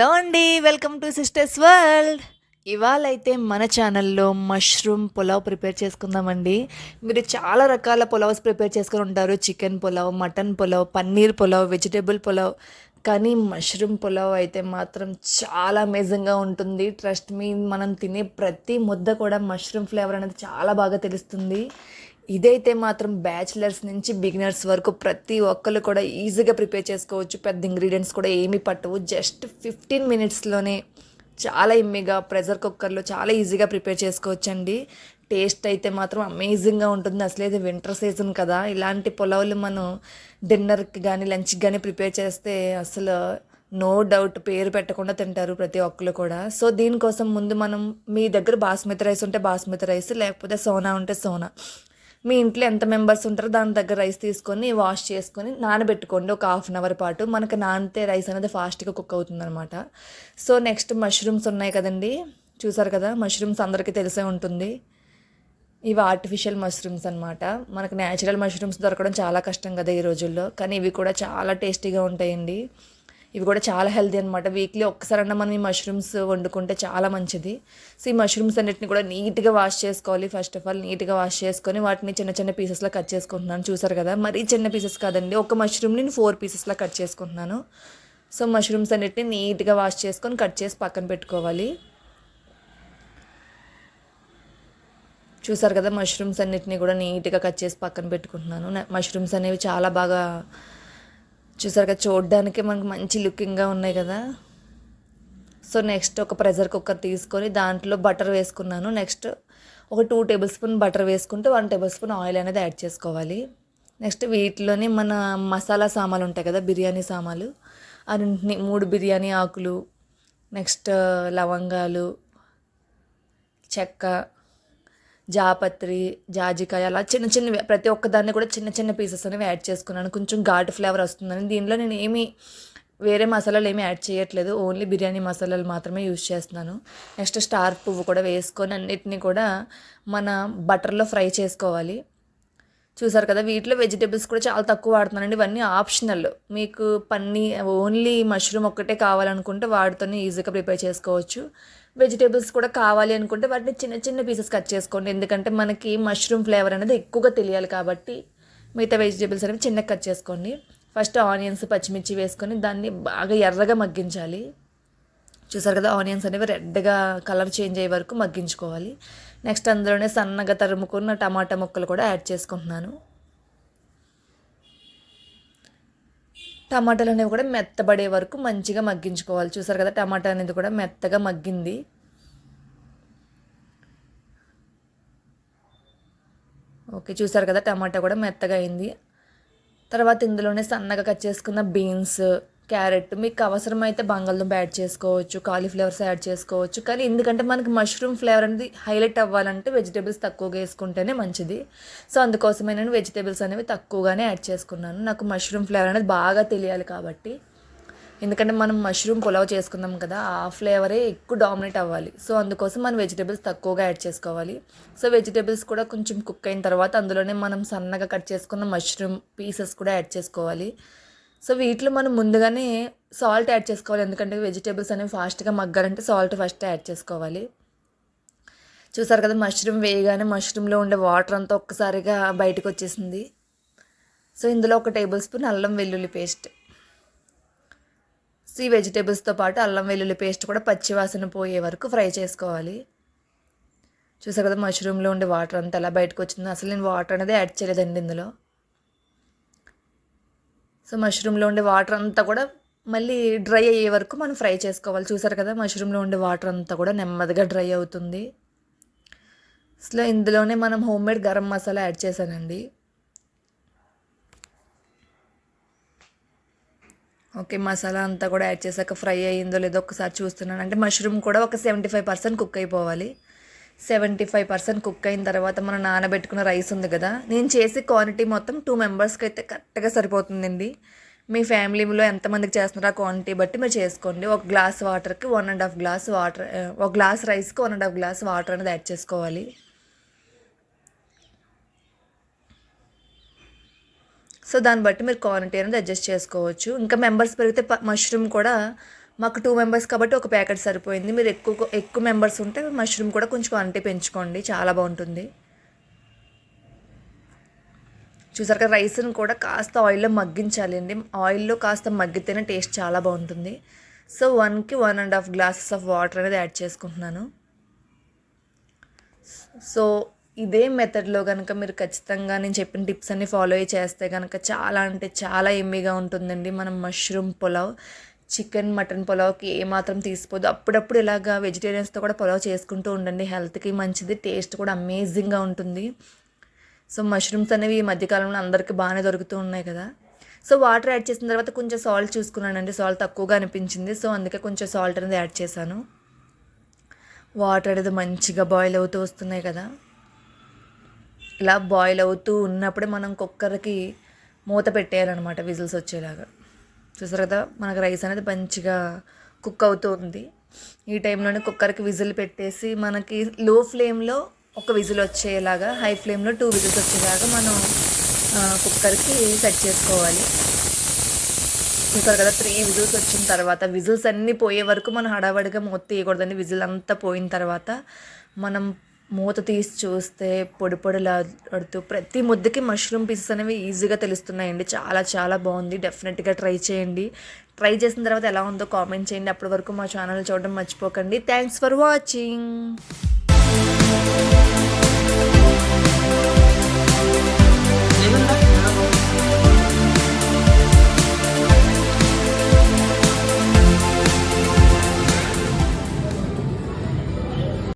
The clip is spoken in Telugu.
హలో అండి వెల్కమ్ టు సిస్టర్స్ వరల్డ్. ఇవాళ అయితే మన ఛానల్లో మష్రూమ్ పులావ్ ప్రిపేర్ చేసుకుందామండి. మీరు చాలా రకాల పులావ్స్ ప్రిపేర్ చేసుకుని ఉంటారు. Chicken pulao mutton pulao paneer pulao vegetable pulao. కానీ మష్రూమ్ పులావ్ అయితే మాత్రం చాలా అమేజింగ్గా ఉంటుంది. ట్రస్ట్ మీ మనం తినే ప్రతి ముద్ద కూడా మష్రూమ్ ఫ్లేవర్ అనేది చాలా బాగా తెలుస్తుంది. ఇదైతే మాత్రం బ్యాచిలర్స్ నుంచి బిగినర్స్ వరకు ప్రతి ఒక్కరు కూడా ఈజీగా ప్రిపేర్ చేసుకోవచ్చు. పెద్ద ఇంగ్రీడియంట్స్ కూడా ఏమీ పట్టవు. జస్ట్ ఫిఫ్టీన్ మినిట్స్లోనే చాలా ఇమ్మిగా ప్రెషర్ కుక్కర్లో చాలా ఈజీగా ప్రిపేర్ చేసుకోవచ్చండి. టేస్ట్ అయితే మాత్రం అమేజింగ్గా ఉంటుంది. అసలు ఇది వింటర్ సీజన్ కదా. ఇలాంటి పులావులు మనం డిన్నర్కి కానీ లంచ్కి కానీ ప్రిపేర్ చేస్తే అసలు నో డౌట్ పేరు పెట్టకుండా తింటారు ప్రతి ఒక్కరు కూడా. సో దీనికోసం ముందు మనం మీ దగ్గర బాస్మతి రైస్ ఉంటే బాస్మతి రైస్ లేకపోతే సోనా ఉంటే సోనా. మీ ఇంట్లో ఎంత మెంబర్స్ ఉంటారో దాని దగ్గర రైస్ తీసుకొని వాష్ చేసుకొని నానబెట్టుకోండి ఒక హాఫ్ అన్ అవర్ పాటు. మనకి నానితే రైస్ అనేది ఫాస్ట్గా కుక్ అవుతుంది అనమాట సో నెక్స్ట్ మష్రూమ్స్ ఉన్నాయి కదండి. చూసారు కదా మష్రూమ్స్ అందరికీ తెలిసే ఉంటుంది. ఇవి ఆర్టిఫిషియల్ మష్రూమ్స్ అనమాట మనకు న్యాచురల్ మష్రూమ్స్ దొరకడం చాలా కష్టం కదా ఈ రోజుల్లో. కానీ ఇవి కూడా చాలా టేస్టీగా ఉంటాయండి. ఇవి కూడా చాలా హెల్తీ అనమాట వీక్లీ ఒక్కసారన్నా మనం ఈ మష్రూమ్స్ వండుకుంటే చాలా మంచిది. సో ఈ మష్రూమ్స్ అన్నిటిని కూడా నీట్గా వాష్ చేసుకోవాలి. ఫస్ట్ ఆఫ్ ఆల్ నీట్గా వాష్ చేసుకొని వాటిని చిన్న చిన్న పీసెస్లో కట్ చేసుకుంటున్నాను. చూసారు కదా? మరీ చిన్న పీసెస్ కాదండి. ఒక మష్రూమ్ని నేను ఫోర్ పీసెస్లో కట్ చేసుకుంటున్నాను. సో మష్రూమ్స్ అన్నిటిని నీట్గా వాష్ చేసుకొని కట్ చేసి పక్కన పెట్టుకోవాలి. చూసారు కదా? మష్రూమ్స్ అన్నిటిని కూడా నీట్గా కట్ చేసి పక్కన పెట్టుకుంటున్నాను. మష్రూమ్స్ అనేవి చాలా బాగా చూసారుగా కదా చూడడానికి మనకు మంచి లుకింగ్గా ఉన్నాయి కదా. సో నెక్స్ట్ ఒక ప్రెషర్ కుక్కర్ తీసుకొని దాంట్లో బటర్ వేసుకున్నాను. నెక్స్ట్ ఒక టూ టేబుల్ స్పూన్ బటర్ వేసుకుంటే వన్ టేబుల్ స్పూన్ ఆయిల్ అనేది యాడ్ చేసుకోవాలి. నెక్స్ట్ వీటిలోనే మన మసాలా సామాన్లు ఉంటాయి కదా బిర్యానీ సామాన్లు. అన్నింటిని మూడు బిర్యానీ ఆకులు నెక్స్ట్ లవంగాలు చెక్క జాపత్రి జాజికాయ అలా చిన్న చిన్నవి ప్రతి ఒక్కదాన్ని కూడా చిన్న చిన్న పీసెస్ అనేవి యాడ్ చేసుకున్నాను. కొంచెం ఘాటు ఫ్లేవర్ వస్తుందని. దీనిలో నేను ఏమీ వేరే మసాలాలు ఏమీ యాడ్ చేయట్లేదు. ఓన్లీ బిర్యానీ మసాలాలు మాత్రమే యూజ్ చేస్తున్నాను. నెక్స్ట్ స్టార్ పువ్వు కూడా వేసుకొని అన్నిటిని కూడా మన బటర్లో ఫ్రై చేసుకోవాలి. చూసారు కదా వీటిలో వెజిటేబుల్స్ కూడా చాలా తక్కువ వాడుతున్నానండి. ఇవన్నీ ఆప్షనల్ మీకు పన్నీ ఓన్లీ మష్రూమ్ ఒక్కటే కావాలనుకుంటే వాటితోనే ఈజీగా ప్రిపేర్ చేసుకోవచ్చు. వెజిటేబుల్స్ కూడా కావాలి అనుకుంటే వాటిని చిన్న చిన్న పీసెస్ కట్ చేసుకోండి. ఎందుకంటే మనకి మష్రూమ్ ఫ్లేవర్ అనేది ఎక్కువగా తెలియాలి కాబట్టి మిగతా వెజిటేబుల్స్ అనేవి చిన్నగా కట్ చేసుకోండి. ఫస్ట్ ఆనియన్స్ పచ్చిమిర్చి వేసుకొని దాన్ని బాగా ఎర్రగా మగ్గించాలి. చూసారు కదా ఆనియన్స్ అనేవి రెడ్గా కలర్ చేంజ్ అయ్యే వరకు మగ్గించుకోవాలి. నెక్స్ట్ అందులోనే సన్నగా తరుముకున్న టమాటా ముక్కలు కూడా యాడ్ చేసుకుంటున్నాను. టమాటాలు అనేవి కూడా మెత్తబడే వరకు మంచిగా మగ్గించుకోవాలి. చూసారు కదా టమాటా అనేది కూడా మెత్తగా మగ్గింది. ఓకే చూసారు కదా టమాటా కూడా మెత్తగా అయింది. తర్వాత ఇందులోనే సన్నగా కట్ చేసుకున్న బీన్స్ క్యారెట్ మీకు అవసరమైతే బంగాళదుంప యాడ్ చేసుకోవచ్చు కాలీఫ్లవర్స్ యాడ్ చేసుకోవచ్చు. కానీ ఎందుకంటే మనకి మష్రూమ్ ఫ్లేవర్ అనేది హైలైట్ అవ్వాలంటే వెజిటేబుల్స్ తక్కువగా వేసుకుంటేనే మంచిది. సో అందుకోసమే నేను వెజిటేబుల్స్ అనేవి తక్కువగానే యాడ్ చేసుకున్నాను. నాకు మష్రూమ్ ఫ్లేవర్ అనేది బాగా తెలియాలి కాబట్టి. ఎందుకంటే మనం మష్రూమ్ పులావ్ చేసుకుందాం కదా ఆ ఫ్లేవరే ఎక్కువ డామినేట్ అవ్వాలి. సో అందుకోసం మనం వెజిటేబుల్స్ తక్కువగా యాడ్ చేసుకోవాలి. సో వెజిటేబుల్స్ కూడా కొంచెం కుక్ అయిన తర్వాత అందులోనే మనం సన్నగా కట్ చేసుకున్న మష్రూమ్ పీసెస్ కూడా యాడ్ చేసుకోవాలి. సో వీటిలో మనం ముందుగానే సాల్ట్ యాడ్ చేసుకోవాలి. ఎందుకంటే వెజిటేబుల్స్ అనేవి ఫాస్ట్గా మగ్గాలంటే సాల్ట్ ఫస్ట్ యాడ్ చేసుకోవాలి. చూసారు కదా మష్రూమ్ వేయగానే మష్రూమ్లో ఉండే వాటర్ అంతా ఒక్కసారిగా బయటకు వచ్చేసింది. సో ఇందులో ఒక టేబుల్ స్పూన్ అల్లం వెల్లుల్లి పేస్ట్. సీ ఈ వెజిటేబుల్స్తో పాటు అల్లం వెల్లుల్లి పేస్ట్ కూడా పచ్చివాసన పోయే వరకు ఫ్రై చేసుకోవాలి. చూసారు కదా మష్రూమ్లో ఉండే వాటర్ అంతా ఎలా బయటకు వచ్చిందో. అసలు నేను వాటర్ అనేది యాడ్ చేయలేదండి ఇందులో. సో మష్రూమ్లో ఉండే వాటర్ అంతా కూడా మళ్ళీ డ్రై అయ్యే వరకు మనం ఫ్రై చేసుకోవాలి. చూసారు కదా మష్రూమ్లో ఉండే వాటర్ అంతా కూడా నెమ్మదిగా డ్రై అవుతుంది. అసలు ఇందులోనే మనం home made garam masala add చేశానండి. ఓకే మసాలా అంతా కూడా యాడ్ చేశాక ఫ్రై అయ్యిందో లేదో ఒకసారి చూస్తున్నాను. అంటే మష్రూమ్ కూడా ఒక సెవెంటీ ఫైవ్ పర్సెంట్ కుక్ అయిపోవాలి. సెవెంటీ ఫైవ్ పర్సెంట్ కుక్ అయిన తర్వాత మనం నానబెట్టుకున్న రైస్ ఉంది కదా నేను చేసే క్వాంటిటీ మొత్తం టూ మెంబర్స్కి అయితే కరెక్ట్గా సరిపోతుందండి. మీ ఫ్యామిలీలో ఎంతమందికి చేస్తున్నారో ఆ క్వాంటిటీ బట్టి మీరు చేసుకోండి. ఒక గ్లాస్ వాటర్కి one and half glass water ఒక గ్లాస్ రైస్కి one and half glass water అనేది యాడ్ చేసుకోవాలి. సో దాన్ని బట్టి మీరు క్వాంటిటీ అనేది అడ్జస్ట్ చేసుకోవచ్చు. ఇంకా మెంబర్స్ పెరిగితే మష్రూమ్ కూడా మాకు టూ మెంబర్స్ కాబట్టి ఒక ప్యాకెట్ సరిపోయింది. మీరు ఎక్కువ ఎక్కువ మెంబర్స్ ఉంటే మష్రూమ్ కూడా కొంచెం క్వాంటిటీ పెంచుకోండి. చాలా బాగుంటుంది. చూసారు కదా రైస్ని కూడా కాస్త ఆయిల్లో మగ్గించాలి అండి. ఆయిల్లో కాస్త మగ్గితేనే టేస్ట్ చాలా బాగుంటుంది. సో వన్కి one and half glasses of water అనేది యాడ్ చేసుకుంటున్నాను. సో ఇదే మెథడ్లో కనుక మీరు ఖచ్చితంగా నేను చెప్పిన టిప్స్ అన్ని ఫాలో అయ్యి చేస్తే కనుక చాలా అంటే చాలా ఎమ్మీగా ఉంటుందండి. మనం మష్రూమ్ పులావ్ చికెన్ మటన్ పులావ్కి ఏమాత్రం తీసిపోదు. అప్పుడప్పుడు ఇలాగా వెజిటేరియన్స్తో కూడా పులావ్ చేసుకుంటూ ఉండండి. హెల్త్కి మంచిది టేస్ట్ కూడా అమేజింగ్గా ఉంటుంది. సో మష్రూమ్స్ అనేవి ఈ మధ్యకాలంలో అందరికీ బాగానే దొరుకుతూ ఉన్నాయి కదా. సో వాటర్ యాడ్ చేసిన తర్వాత కొంచెం సాల్ట్ చూసుకున్నానండి. సాల్ట్ తక్కువగా అనిపించింది. సో అందుకే కొంచెం సాల్ట్ అనేది యాడ్ చేశాను. వాటర్ అనేది మంచిగా బాయిల్ అవుతూ వస్తున్నాయి కదా. ఇలా బాయిల్ అవుతూ ఉన్నప్పుడే మనం కుక్కర్కి మూత పెట్టేయాలన్నమాట విజిల్స్ వచ్చేలాగా. చూసారు కదా మనకు రైస్ అనేది మంచిగా కుక్ అవుతూ ఉంది. ఈ టైంలోనే కుక్కర్కి విజిల్ పెట్టేసి మనకి లో ఫ్లేమ్లో ఒక విజిల్ వచ్చేలాగా హై ఫ్లేమ్లో టూ విజిల్స్ వచ్చేలాగా మనం కుక్కర్కి సెట్ చేసుకోవాలి. చూసారు కదా త్రీ విజిల్స్ వచ్చిన తర్వాత విజిల్స్ అన్నీ పోయే వరకు మనం హడావడిగా మూత తీయకూడదండి. విజిల్ అంతా పోయిన తర్వాత మనం మూత తీసి చూస్తే పొడి పొడిలాడుతూ ప్రతి ముద్దకి మష్రూమ్ పీసెస్ అనేవి ఈజీగా తెలుస్తున్నాయండి. చాలా చాలా బాగుంది. డెఫినెట్గా ట్రై చేయండి. ట్రై చేసిన తర్వాత ఎలా ఉందో కామెంట్ చేయండి. అప్పటి వరకు మా ఛానల్ చూడడం మర్చిపోకండి. Thanks for watching